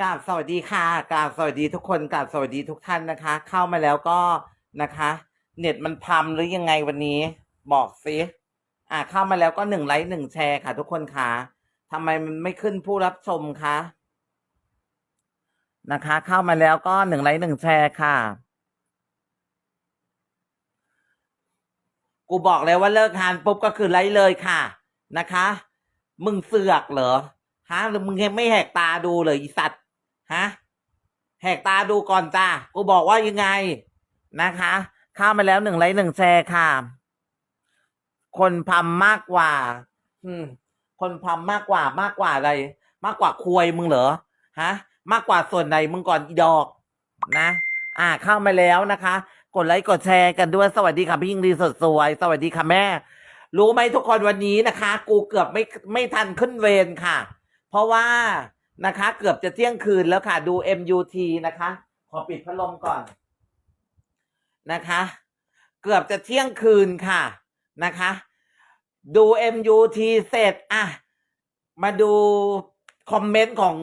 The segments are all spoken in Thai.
กราบสวัสดีค่ะกราบสวัสดีทุกคนกราบสวัสดีทุกท่านนะคะ เข้ามาแล้วก็นะคะ เน็ตมันพัมหรือยังไงวันนี้ บอกสิอ่าเข้ามาแล้วก็หนึ่งไลค์หนึ่งแชร์ค่ะ ทุกคนค่ะทำไมมันไม่ขึ้นผู้รับชมคะนะคะ เข้ามาแล้วก็หนึ่งไลค์หนึ่งแชร์ค่ะ กูบอกแล้วว่าเลิกงานปุ๊บก็คือไลค์เลยค่ะนะคะ มึงเสือกเหรอฮะหรือมึงยังไม่แหกตาดูเลยอีสัตว ฮะแหกตาดูก่อนจ้ากูบอกว่ายังไงนะคะ เข้ามาแล้วหนึ่งไลค์หนึ่งแชร์ค่ะ คนพัมมากกว่า อืม คนพัมมากกว่ามากกว่าอะไร มากกว่าควยมึงเหรอฮะ มากกว่าส่วนไหนมึงก่อนอีดอกนะ อ่าเข้ามาแล้วนะคะ กดไลค์กดแชร์กันด้วยสวัสดีค่ะพี่ยิงดีสดสวย สวัสดีค่ะแม่ รู้ไหมทุกคนวันนี้นะคะ กูเกือบไม่ไม่ทันขึ้นเวรค่ะ เพราะว่า นะคะ เกือบจะเที่ยงคืนแล้วค่ะ ดู MUT นะคะ ขอปิดพัดลมก่อนนะคะ เกือบจะเที่ยงคืนค่ะนะคะ ดู MUT เสร็จอะมาดูคอมเมนต์ของ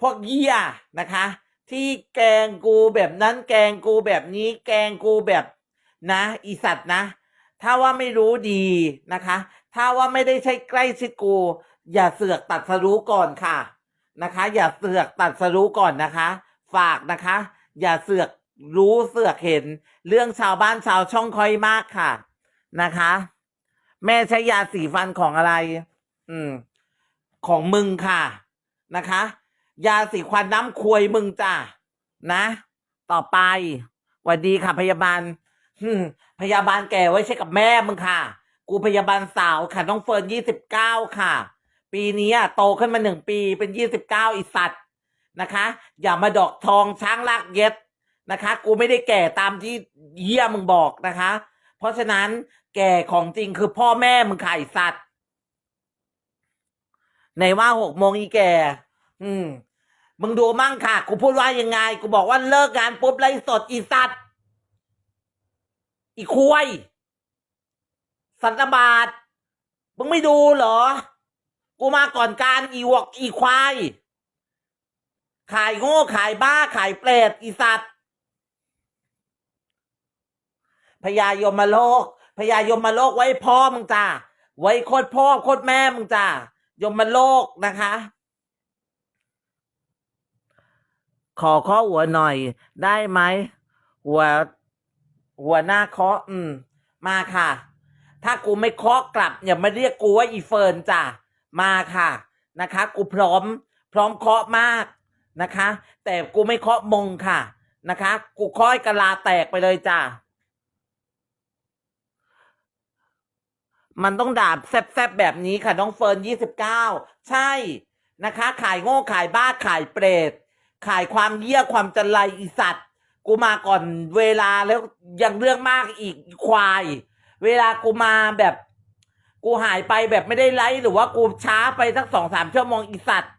พวกเยี่ยนะคะ ที่แกงกูแบบนั้นแกงกูแบบนี้แกงกูแบบนะ อีสัตว์นะ ถ้าว่าไม่รู้ดีนะคะ ถ้าว่าไม่ได้ใช่ใกล้ชิดกู อย่าเสือกตัดสรู้ก่อนค่ะนะคะ อย่าเสือกตัดสรู้ก่อนนะคะ ฝากนะคะ อย่าเสือกรู้เสือกเห็น เรื่องชาวบ้านชาวช่องคอยมากค่ะนะคะ แม่ใช้ยาสีฟันของอะไร อืม ของมึงค่ะนะคะ ยาสีควันน้ำควยมึงจ้ะนะ ต่อไปหวัสดีค่ะ พยาบาลพยาบาลแก่ไว้ใช่กับแม่มึงค่ะ กูพยาบาลสาวค่ะน้องเฟิร์นยี่สิบเก้าค่ะ ปีนี้อะโตขึ้นมาหนึ่งปีเป็นยี่สิบเก้าอีสัตว์นะคะ อย่ามาดอกทองช้างลากเย็ดนะคะ กูไม่ได้แก่ตามที่เยี่ยมึงบอกนะคะ เพราะฉะนั้นแก่ของจริงคือพ่อแม่มึงค่สัตว์ไหนว่าหกโมงอีแก่ อืม มึงดูมั่งค่ะ กูพูดว่ายังไง กูบอกว่าเลิกงานปุ๊บไล่สดอีสัตว์อีควยสัตว์บาดมึงไม่ดูเหรอ กูมาก่อนการอีวอกอีควาย ขายโง่ขายบ้าขายเปรตอีสัตว์พญายมโลกพญายมโลกไว้พ่อมึงจ้าไว้โคตรพ่อโคตรแม่มึงจ้ายมโลกนะคะ ขอข้อหัวหน่อย ได้ไหมหัว หัวหน้าเคาะอืม มาค่ะ ถ้ากูไม่เคาะกลับ อย่ามาเรียกกูว่าอีเฟิร์นจ้ะ มาค่ะนะคะ กูพร้อม พร้อมเคาะมากนะคะ แต่กูไม่เคาะมงค่ะนะคะ กูคาะให้กะลาแตกไปเลยจ้ะมันต้องด่าแซบๆแบบนี้ค่ะ น้องเฟิร์นยี่สิบเก้าใช่นะคะ ขายโง่ขายบ้าขายเปรต ขายความเยี่ยความจันไรอีสัตว์ กูมาก่อนเวลาแล้วยังเรื่องมากอีกควาย เวลากูมาแบบ กูหายไปแบบไม่ได้ไลฟ์หรือว่ากูช้าไปสักสองสามชั่วโมงอีสัตว์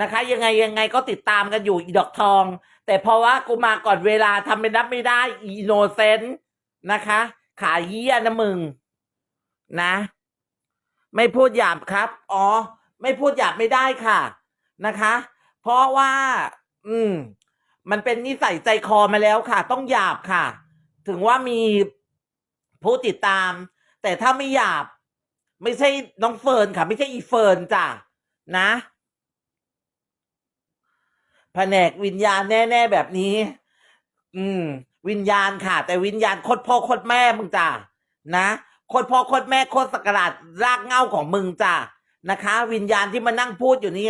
นะคะ ยังไงยังไงก็ติดตามกันอยู่อีดอกทอง แต่เพราะว่ากูมาก่อนเวลาทำไม่นับไม่ได้อีโนเซนต์นะคะ ขายเยี่ยนะมึง นะ ไม่พูดหยาบครับ อ๋อ ไม่พูดหยาบไม่ได้ค่ะนะคะ เพราะว่า อืม มันเป็นนิสัยใจคอมาแล้วค่ะ ต้องหยาบค่ะ ถึงว่ามีผู้ติดตาม แต่ถ้าไม่หยาบ ไม่ใช่น้องเฟิร์นค่ะ ไม่ใช่อีเฟิร์นจ้ะนะแผนกวิญญาณแน่ ๆ แบบนี้ อืม วิญญาณค่ะ แต่วิญญาณโคตรพ่อโคตรแม่มึงจ้ะนะโคตรพ่อโคตรแม่โคตรสกราดรากเง้าของมึงจ้ะนะคะ วิญญาณที่มานั่งพูดอยู่นี่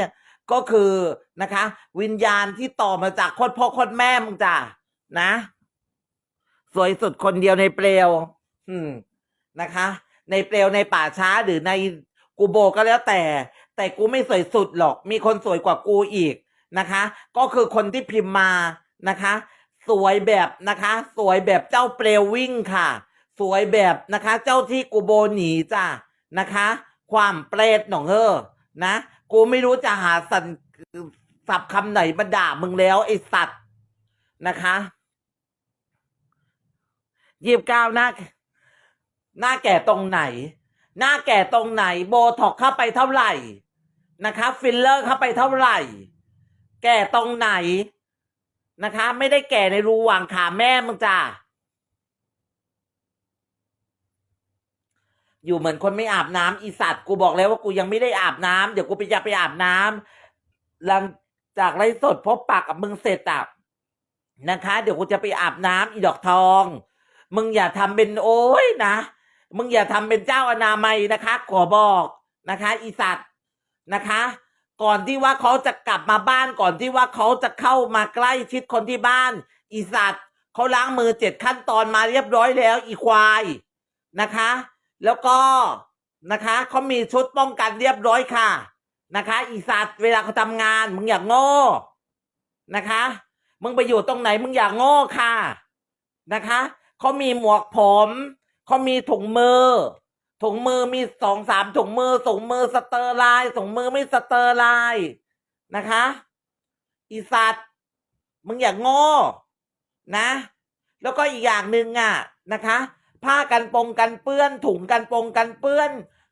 ก็คือนะคะ วิญญาณที่ต่อมาจากโคตรพ่อโคตรแม่มึงจ้ะนะ สวยสุดคนเดียวในเปลว อืมนะคะ ในเปลวในป่าช้าหรือในกูโบก็แล้วแต่ แต่กูไม่สวยสุดหรอก มีคนสวยกว่ากูอีกนะคะ ก็คือคนที่พิมพ์มานะคะ สวยแบบนะคะ สวยแบบเจ้าเปลววิ่งค่ะ สวยแบบนะคะ เจ้าที่กูโบหนีจ้ะนะคะ ความเปรตหนองเออนะ กูไม่รู้จะหาสันสับคำไหนมาด่ามึงแล้วไอสัตว์นะคะยีิบเก้าหน้า หน้าแก่ตรงไหน หน้าแก่ตรงไหน โบท็อกเข้าไปเท่าไหร่นะคะฟิลเลอร์เข้าไปเท่าไหร่ แก่ตรงไหนนะคะ ไม่ได้แก่ในรูหว่างขาแม่มึงจ้าอยู่เหมือนคนไม่อาบน้ำอีสัตว์กูบอกแล้วว่ากูยังไม่ได้อาบน้ำเดี๋ยวกูไปจะไปอาบน้ำหลังจากไลฟ์สดพบปากกับมึงเสร็จอะนะคะ เดี๋ยวกูจะไปอาบน้ำอีดอกทอง มึงอย่าทำเป็นโอ้ยนะ มึงอย่าทำเป็นเจ้าอนามัยนะคะ ขอบอกนะคะ อีสัตว์นะคะ ก่อนที่ว่าเขาจะกลับมาบ้านก่อนที่ว่าเขาจะเข้ามาใกล้ชิดคนที่บ้าน อีสัตว์เขาล้างมือเจ็ดขั้นตอนมาเรียบร้อยแล้ว อีควายนะคะ แล้วก็นะคะเขามีชุดป้องกันเรียบร้อยค่ะ นะคะ อีสัตว์เวลาเขาทำงาน มึงอย่าโง่นะคะ มึงไปอยู่ตรงไหนมึงอย่าโง่ค่ะ นะคะเขามีหมวกผม เขามีถุงมือ ถุงมือมีสองสามถุงมือถุงมือสเตอร์ไลน์ถุงมือไม่สเตอร์ไลน์นะคะ อีสัตว์มึงอย่าโง่นะ แล้วก็อีกอย่างหนึ่งอะนะคะ ผ้ากันปงกันเปื้อน ถุงกันปงกันเปื้อน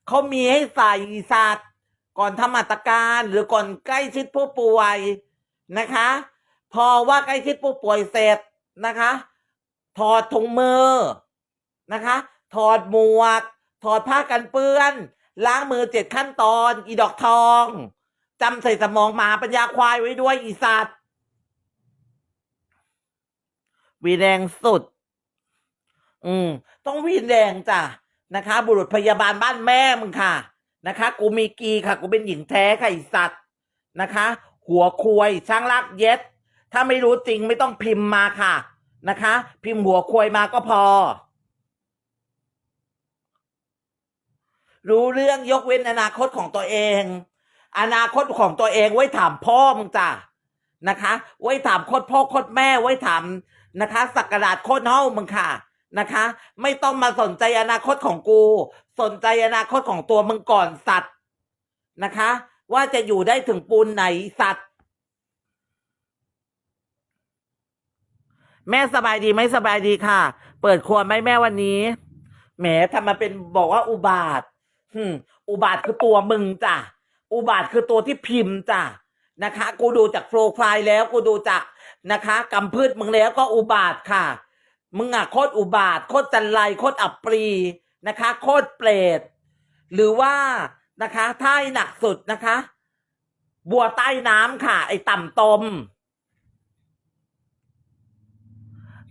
เขามีให้ใส่อีสัตว์ก่อนทำมาตรการหรือก่อนใกล้ชิดผู้ป่วยนะคะ พอว่าใกล้ชิดผู้ป่วยเสร็จนะคะ ถอดถุงมือ นะคะ ถอดหมวก ถอดผ้ากันเปื้อน ล้างมือเจ็ดขั้นตอน อีดอกทองจำใส่สมองหมาปัญญาควายไว้ด้วยอีสัตว์วีแรงสุด อืม ต้องวีแรงจ้ะนะคะ บุรุษพยาบาลบ้านแม่มึงค่ะ นะคะ กูมีกีค่ะ กูเป็นหญิงแท้ค่ะอีสัตว์นะคะ หัวควยช่างลากเย็ด ถ้าไม่รู้จริงไม่ต้องพิมพ์มาค่ะนะคะ พิมพ์หัวควยมาก็พอ รู้เรื่องยกเว้นอนาคตของตัวเอง อนาคตของตัวเองไว้ถามพ่อมึงจ้ะนะคะ ไว้ถามโคตรพ่อโคตรแม่ไว้ถามนะคะสักการะโคตรเฮ้ามึงค่ะนะคะ ไม่ต้องมาสนใจอนาคตของกู สนใจอนาคตของตัวมึงก่อนสัตว์นะคะ ว่าจะอยู่ได้ถึงปูนไหนสัตว์ แม่สบายดีไหมสบายดีค่ะ เปิดครัวไหมแม่วันนี้แหมทำมาเป็นบอกว่าอุบาท อืม อุบาทคือตัวมึงจ้ะ อุบาทคือตัวที่พิมพ์จ้ะนะคะ กูดูจากโปรไฟล์แล้ว กูดูจากนะคะกำพืชมึงแล้วก็อุบาทค่ะ มึงอะโคตรอุบาทโคตรจันไรโคตรอับปรีนะคะ โคตรเปรตหรือว่านะคะถ้าให้หนักสุดนะคะ บัวใต้น้ำค่ะ ไอ้ต่ำตม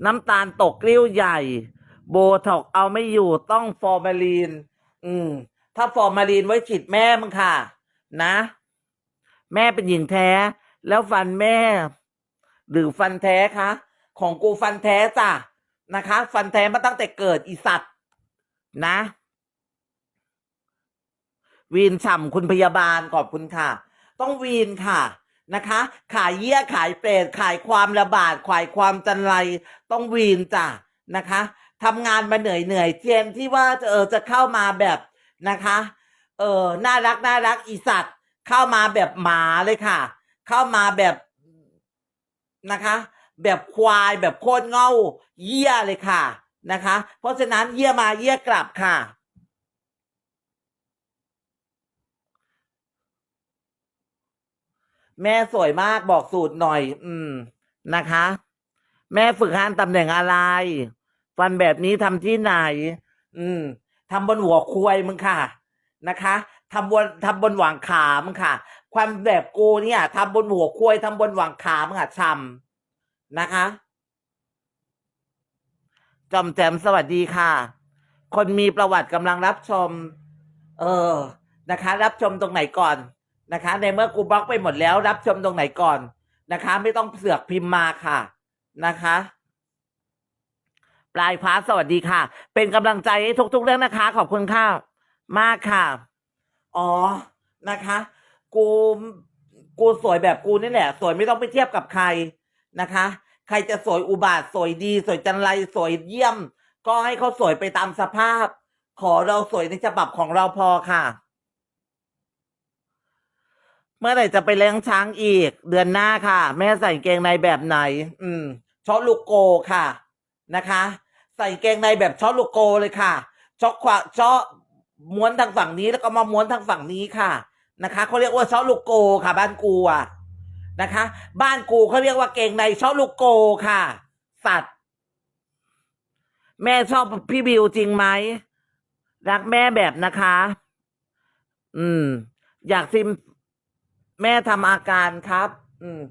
น้ำตาลตกกลิ้วใหญ่ โบท็อกเอาไม่อยู่ต้องฟอร์มาลีน อืม ถ้าฟอร์มาลีนไว้ฉีดแม่มึงค่ะ นะ แม่เป็นหญิงแท้ แล้วฟันแม่ หรือฟันแท้คะของกูฟันแท้จ้ะนะคะ ฟันแท้มาตั้งแต่เกิดอีสัตว์นะ วีนฉ่ำคุณพยาบาลขอบคุณค่ะ ต้องวีนค่ะนะคะ ขายเยี่ยขายเปรตขายความระบาดขายความจันไรต้องวีนจ้ะนะคะทำงานมาเหนื่อยเหนื่อยเทียนที่ว่าจะเออจะเข้ามาแบบ นะคะ เออน่ารักน่ารักอีสัตว์ เข้ามาแบบหมาเลยค่ะ เข้ามาแบบนะคะ แบบควายแบบโคตรเง่าเยี่ยเลยค่ะนะคะ เพราะฉะนั้นเยี่ยมาเยี่ยกลับค่ะแม่สวยมากบอกสูตรหน่อย อืมนะคะ แม่ฝึกงานตำแหน่งอะไร ฟันแบบนี้ทำที่ไหน อืม ทำบนหัวควายมึงค่ะนะคะทำบนทำบนหว่างขามึงค่ะ ความแบบกูเนี่ยทำบนหัวควายทำบนหว่างขามึงอะช้ำนะคะจอมแจมสวัสดีค่ะ คนมีประวัติกำลังรับชม เออนะคะ รับชมตรงไหนก่อนนะคะ ในเมื่อกูบล็อกไปหมดแล้ว รับชมตรงไหนก่อนนะคะ ไม่ต้องเสือกพิมพ์มาค่ะนะคะ ปลายฟ้าสวัสดีค่ะ เป็นกำลังใจให้ทุก ๆ เรื่องนะคะ ขอบคุณค่ะมากค่ะ อ๋อนะคะ กูกูสวยแบบกูนี่แหละ สวยไม่ต้องไปเทียบกับใครนะคะ ใครจะสวยอุบาทสวยดี สวยจันไรสวยเยี่ยม ก็ให้เขาสวยไปตามสภาพ ขอเราสวยในฉบับของเราพอค่ะ เมื่อไหร่จะไปเลี้ยงช้างอีก เดือนหน้าค่ะ แม่ใส่เกงในแบบไหน อืมชอลูกโกค่ะนะคะ ใส่เกงในแบบชอลูกโกเลยค่ะช็อขวาช็อม้วนทางฝั่งนี้แล้วก็มาม้วนทางฝั่งนี้ค่ะนะคะเขาเรียกว่าชอลูกโกค่ะ บ้านกูอะนะคะ บ้านกูเขาเรียกว่าเกงในชอบลูกโกค่ะ สัตว์ แม่ชอบพี่บิวจริงไหมรักแม่แบบนะคะ อืม อยากซิมแม่ทำอาการครับ อืม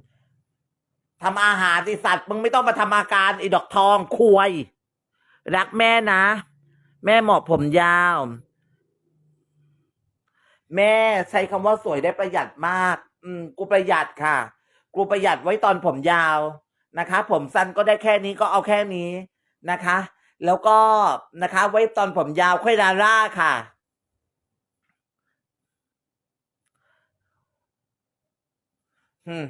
ทำอาหารสิสัตว์มึงไม่ต้องมาทำอาการไอ้ดอกทองควย รักแม่นะ แม่เหมาะผมยาว แม่ใช้คำว่าสวยได้ประหยัดมาก อืม กูประหยัดค่ะ กูประหยัดไว้ตอนผมยาวนะคะ ผมสั้นก็ได้แค่นี้ก็เอาแค่นี้นะคะ แล้วก็นะคะ ไว้ตอนผมยาวค่อยลาล่าค่ะ อืม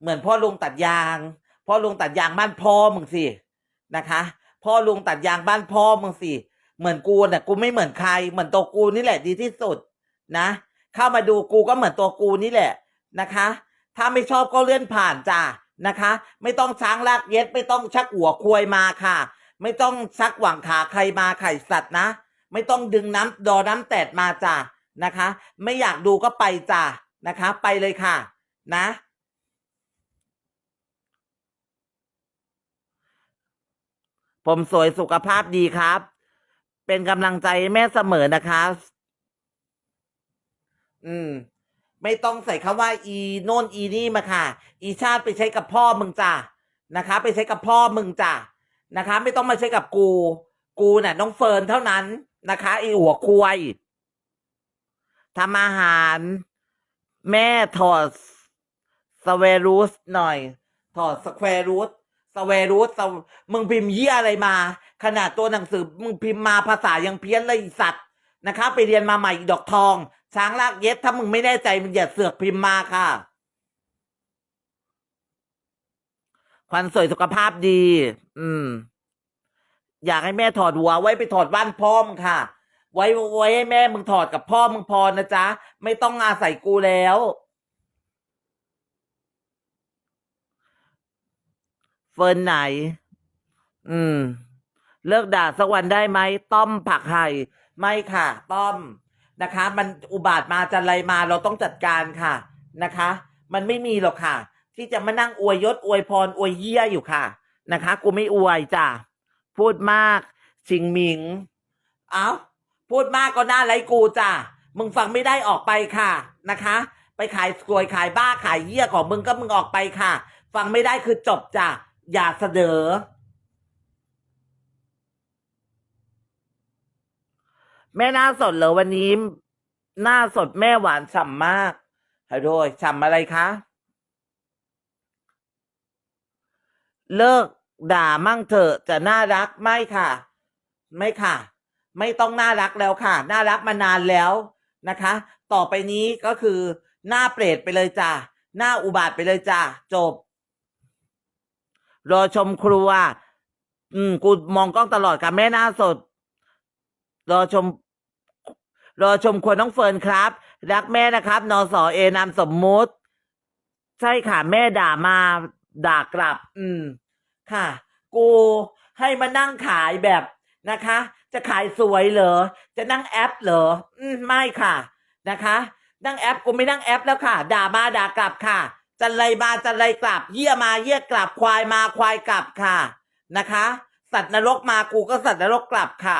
เหมือนพ่อลุงตัดยาง พ่อลุงตัดยางบ้านพ่อมึงสิ นะคะ พ่อลุงตัดยางบ้านพ่อมึงสิเหมือนกูน่ะกูไม่เหมือนใคร เหมือนตัวกูนี่แหละดีที่สุดนะ เข้ามาดูกูก็เหมือนตัวกูนี่แหละนะคะ ถ้าไม่ชอบก็เลื่อนผ่านจ้านะคะ ไม่ต้องช้างลากเย็ดไม่ต้องชักหัวควยมาค่ะ ไม่ต้องชักหวังขาใครมาไข่สัตว์นะ ไม่ต้องดึงน้ำดอน้ำแตดมาจ้านะคะ ไม่อยากดูก็ไปจ้านะคะ ไปเลยค่ะ นะ ผมสวยสุขภาพดีครับ เป็นกำลังใจแม่เสมอนะคะอืม ไม่ต้องใส่คำว่า อีโน่นอีนี่มาค่ะ อีชาติไปใช้กับพ่อมึงจ้ะนะคะ ไปใช้กับพ่อมึงจ้ะนะคะ ไม่ต้องมาใช้กับกู กูน่ะน้องเฟิร์นเท่านั้นนะคะไอหัวควายทำอาหาร แม่ถอดสเวรูสหน่อย ถอดสแควรูท สเวรูทมึงพิมพ์เยี่ยอะไรมา ขนาดตัวหนังสือมึงพิมพ์มาภาษายังเพี้ยนเลยสัตว์นะคะไปเรียนมาใหม่อีดอกทอง ช้างลากเย็ดถ้ามึงไม่แน่ใจมึงอย่าเสือกพิมพ์มาค่ะควันสวยสุขภาพดี อืม อยากให้แม่ถอดหัวไว้ไปถอดบ้านพ่อมึงค่ะ ไว้ไว้ให้แม่มึงถอดกับพ่อมึงพอนะจ๊ะ ไม่ต้องอาศัยกูแล้ว เฟิร์นไหน อืม เลิกด่าสักวันได้ไหม ต้อมผักไห่ไม่ค่ะ ต้อมนะคะ มันอุบาทมาจะอะไรมาเราต้องจัดการค่ะนะคะ มันไม่มีหรอกค่ะ ที่จะมานั่งอวยยศอวยพรอวยเยี่ยอยู่ค่ะ นะคะ กูไม่อวยจ้ะพูดมากชิงหมิง เอา้าพูดมากก็น่าไรกูจ้ะมึงฟังไม่ได้ออกไปค่ะนะคะ ไปขายสวยขายบ้าขายเยี่ยของมึงก็มึงออกไปค่ะ ฟังไม่ได้คือจบจ้ะ อย่าเสนอ แม่หน้าสดเหรอวันนี้ หน้าสดแม่หวานฉ่ำมากฮัลโหลฉ่ำอะไรคะ เลิกด่ามั่งเถอะจะน่ารักไม่ค่ะ ไม่ค่ะ ไม่ต้องน่ารักแล้วค่ะ น่ารักมานานแล้วนะคะ ต่อไปนี้ก็คือ หน้าเปรตไปเลยจ้ะหน้าอุบาทไปเลยจ้ะจบ รอชมครัว อืม กูมองกล้องตลอดค่ะแม่หน้าสด รอชม รอชมควรน้องเฟิร์นครับ รักแม่นะครับนสอเอนามสมมุติ ใช่ค่ะ แม่ด่ามาด่ากลับ อืม ค่ะ กูให้มานั่งขายแบบนะคะ จะขายสวยเหรอ จะนั่งแอปเหรอ อืม ไม่ค่ะ นะคะ นั่งแอปกูไม่นั่งแอปแล้วค่ะ ด่ามาด่ากลับค่ะ จันไรมาจันไรกลับ เยี่ยมาเยี่ยกลับควายมาควายกลับค่ะนะคะ สัตว์นรกมากูก็สัตว์นรกกลับค่ะ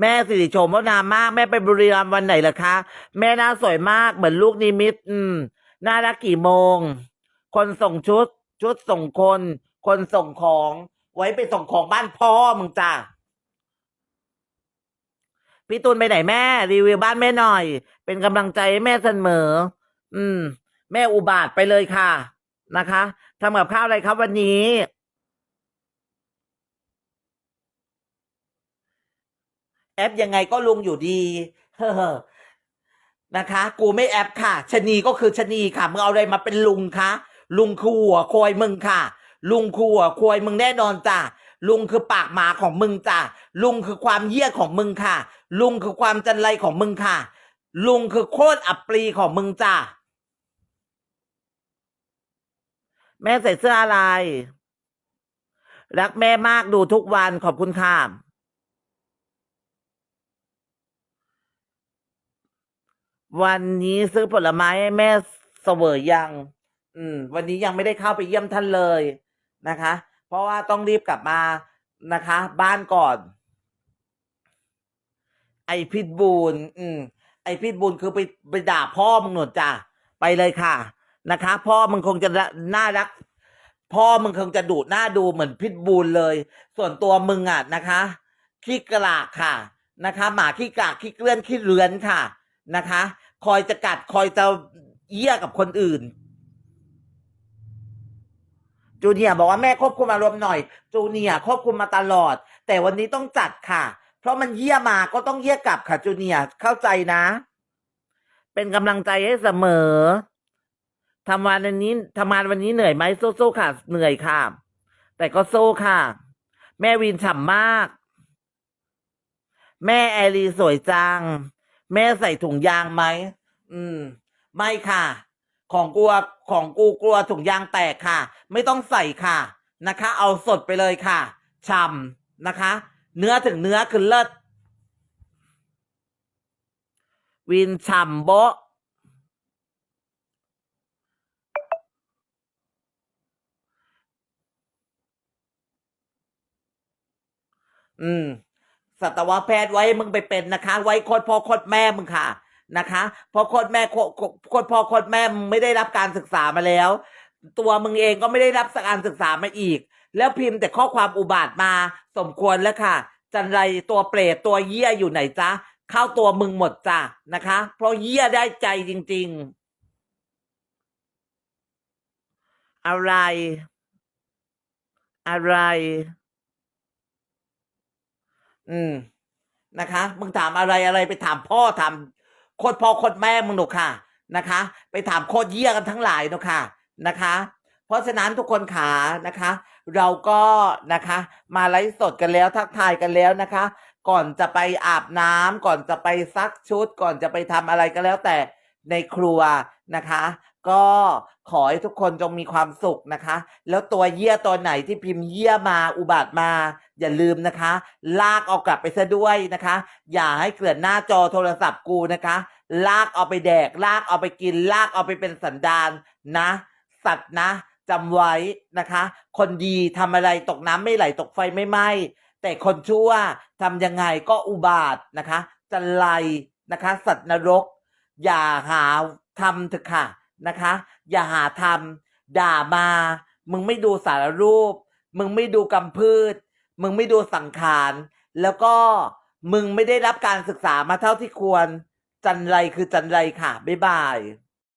แม่สิริโฉมว่านามมากแม่ไปบุรีรัมย์วันไหนล่ะคะ แม่หน้าสวยมากเหมือนลูกนิมิต อืมน่ารักกี่โมง คนส่งชุด ชุดส่งคน คนส่งของ ไว้ไปส่งของบ้านพ่อมึงจ้า พี่ตูนไปไหนแม่ รีวิวบ้านแม่หน่อย เป็นกำลังใจให้แม่เสมอ อืม แม่อุบาทไปเลยค่ะ นะคะทำกับข้าวอะไรครับวันนี้ แอปยังไงก็ลุงอยู่ดีเฮ้อนะคะ กูไม่แอปค่ะชะนีก็คือชะนีค่ะมึงเอาอะไรมาเป็นลุงคะลุงคือหัวควายมึงค่ะ ลุงคือหัวควายมึงแน่นอนจ้ะ ลุงคือปากหมาของมึงจ้ะลุงคือความเหี้ยของมึงค่ะ ลุงคือความจันไรของมึงค่ะ ลุงคือโคตรอับปรีของมึงจ้ะแม่ใส่เสื้ออะไร รักแม่มากดูทุกวันขอบคุณค่ะวันนี้ซื้อผลไม้ให้แม่เสวยยัง อืม วันนี้ยังไม่ได้เข้าไปเยี่ยมท่านเลยนะคะ เพราะว่าต้องรีบกลับมานะคะ บ้านก่อน ไอพิษบูลอืม ไอพิษบูลคือไปไปด่าพ่อมึงหนดจ้ะไปเลยค่ะ นะคะ พ่อมึงคงจะน่ารัก พ่อมึงคงจะดุหน้าดูเหมือนพิษบูลเลย ส่วนตัวมึงอะนะคะขี้กระลากค่ะ นะคะ หมาขี้กากขี้เกลื่อนขี้เรือนค่ะ นะคะ คอยจะกัดคอยจะเยี่ยกับคนอื่น จูเนียบอกว่าแม่ควบคุมอารมณ์หน่อย จูเนียควบคุมมาตลอด แต่วันนี้ต้องจัดค่ะ เพราะมันเยี่ยมาก็ต้องเยี่ยกลับค่ะ จูเนียเข้าใจนะ เป็นกำลังใจให้เสมอทำงานวันนี้ทำงานวันนี้เหนื่อยไหมสู้ๆค่ะ เหนื่อยค่ะ แต่ก็สู้ค่ะ แม่วินฉ่ำมาก แม่แอรีสวยจัง แม่ใส่ถุงยางไหม อืม ไม่ค่ะ ของกลัวของกูกลัวถุงยางแตกค่ะ ไม่ต้องใส่ค่ะนะคะ เอาสดไปเลยค่ะฉ่ำนะคะ เนื้อถึงเนื้อคือเลิศวินฉ่ำโบอืมสัตวแพทย์ไว้มึงไปเป็นนะคะ ไว้โคตรพ่อโคตรแม่มึงค่ะ นะคะเพราะโคตรแม่โคโคโคตรพ่อโคตรแม่ไม่ได้รับการศึกษามาแล้ว ตัวมึงเองก็ไม่ได้รับการศึกษามาอีก แล้วพิมพ์แต่ข้อความอุบาทมาสมควรแล้วค่ะ จันไรตัวเปรตตัวเยี่ยอยู่ไหนจ๊ะเข้าตัวมึงหมดจ้ะนะคะ เพราะเยี่ยได้ใจจริง ๆ อะไร อะไร อืมนะคะ มึงถามอะไรอะไรไปถามพ่อถาม โคตรพ่อโคตรแม่มึงหนูค่ะนะคะ ไปถามโคตรเยี่ยกันทั้งหลายหนูค่ะนะคะ เพราะฉะนั้นทุกคนขานะคะ เราก็นะคะ มาไลฟ์สดกันแล้วทักทายกันแล้วนะคะ ก่อนจะไปอาบน้ำก่อนจะไปซักชุด ก่อนจะไปทำอะไรก็แล้วแต่ในครัวนะคะ ก็ขอให้ทุกคนจงมีความสุขนะคะ แล้วตัวเยี่ยตัวไหนที่พิมพ์เยี่ยมาอุบัติมา อย่าลืมนะคะ ลากเอากลับไปซะด้วยนะคะ อย่าให้เกลื่อนหน้าจอโทรศัพท์กูนะคะ ลากเอาไปแดก ลากเอาไปกิน ลากเอาไปเป็นสันดานนะ สัตว์นะจำไว้นะคะ คนดีทำอะไรตกน้ำไม่ไหลตกไฟไม่ไหม้แต่คนชั่วทำยังไงก็อุบาทนะคะจันไรนะคะ สัตว์นรก อย่าหาทำเถอะค่ะ นะคะ อย่าหาทำด่ามา มึงไม่ดูสารรูป มึงไม่ดูกำพืช มึงไม่ดูสังขารแล้วก็มึงไม่ได้รับการศึกษามาเท่าที่ควร จันไรคือจันไรค่ะ บ๊ายบาย